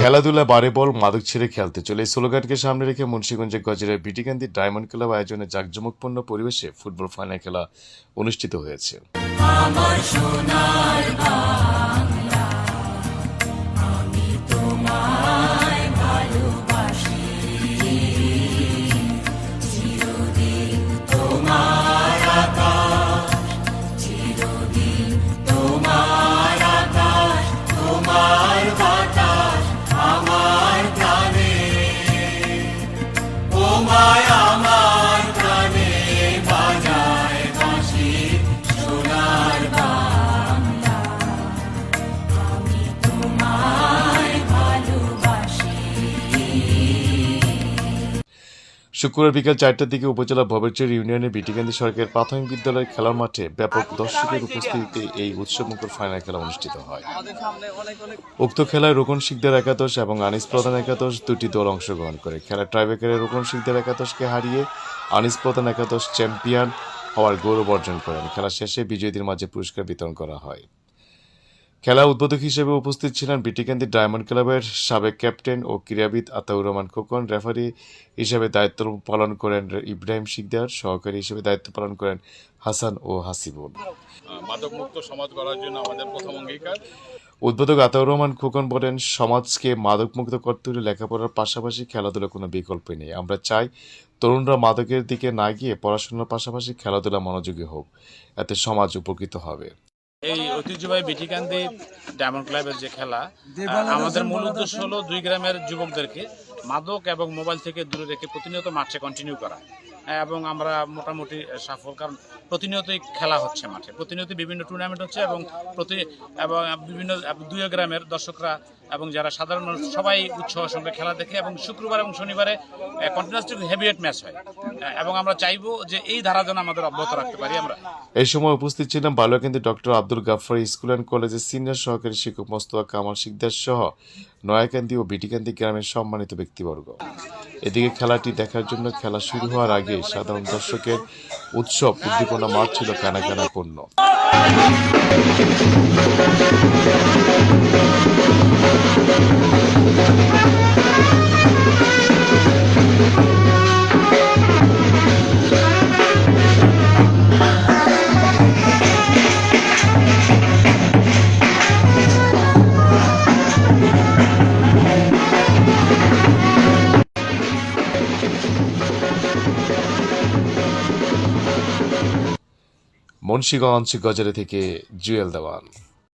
খেলাধুলা বারে বল মাদক ছেড়ে খেলতে চলে। এই স্লোগানকে সামনে রেখে মুন্সীগঞ্জের গজরের বিটিকান্দি ডায়মন্ড ক্লাব আয়োজনে জাঁকজমকপূর্ণ পরিবেশে ফুটবল ফাইনাল খেলা অনুষ্ঠিত হয়েছে। শুক্রবার বিকেল চারটার দিকে উপজেলা ভবেরচর ইউনিয়নের বিটিকান্দি সরকারের প্রাথমিক বিদ্যালয়ের খেলার মাঠে ব্যাপক দর্শকের উপস্থিতিতে এই উৎসবমুখর ফাইনাল খেলা অনুষ্ঠিত হয়। উক্ত খেলায় রোকন শিকদার একাদশ এবং আনিস প্রধান একাদশ দুটি দল অংশগ্রহণ করে। খেলার ট্রাইবেকারে রোকন শিকদার একাদশকে হারিয়ে আনিস প্রধান একাদশ চ্যাম্পিয়ন হওয়ার গৌরব অর্জন করেন। খেলা শেষে বিজয়ীদের মাঝে পুরস্কার বিতরণ করা হয়। খেলা উদ্বোধক হিসেবে উপস্থিত ছিলেন বিটিকান্দি ডায়মন্ড ক্লাবের সাবেক ক্যাপ্টেন ও ক্রীড়াবিদ আতাউর রহমান খোকন। রেফারি হিসেবে দায়িত্ব পালন করেন ইব্রাহিম শিকদার সহকারী হিসেবে দায়িত্ব পালন করেন হাসান ও হাসিবুল। মাদকমুক্ত সমাজ গড়ার জন্য আমাদের প্রথম অঙ্গীকার। উদ্বোধক আতাউর রহমান খোকন বলেন সমাজকে মাদকমুক্ত করতে হলে লেখাপড়ার পাশাপাশি খেলাধুলা কোনো বিকল্প নেই। আমরা চাই তরুণরা মাদকের দিকে না গিয়ে পড়াশোনার পাশাপাশি খেলাধুলা মনোযোগী হোক। এতে সমাজ উপকৃত হবে। এই ঐতিহ্যবাহী বিটিকান্দি ডায়মন্ড ক্লাবের যে খেলা আমাদের মূল উদ্দেশ্য হলো দুই গ্রামের যুবকদেরকে মাদক এবং মোবাইল থেকে দূরে রেখে প্রতিনিয়ত মাঠে কন্টিনিউ করা এবং আমরা মোটামুটি সফল কারণ প্রতিনিয়তই খেলা হচ্ছে মাঠে। প্রতিনিয়ত বিভিন্ন টুর্নামেন্ট হচ্ছে এবং প্রতি এবং বিভিন্ন দুই গ্রামের দর্শকরা এবং যারা সাধারণ মানুষ, সবাই উৎসাহের সঙ্গে খেলা দেখে এবং শুক্রবার এবং শনিবারে কন্টিনিউসলি হেভিওয়েট ম্যাচ হয়। এবং আমরা চাইব যে এই ধারা যেন আমাদের অব্যাহত রাখতে পারি আমরা। এই সময় উপস্থিত ছিলেন বালুয়াকেন্দ্রে doctor Abdul Gaffar school and কলেজের সিনিয়র সহকারী শিক্ষক মোস্তফা কামাল শিকদার সহ নয়াকান্দি ও বিটিকান্দি গ্রামের সম্মানিত ব্যক্তিবর্গ। এদিকে খেলাটি দেখার জন্য খেলা শুরু হওয়ার আগে সাধারণ দর্শকের উৎসব উদ্দীপনা মাঠ ছিল কানা কানা পণ্য। মুন্সিগঞ্জ গজারে থেকে জুয়েল দেওয়ান।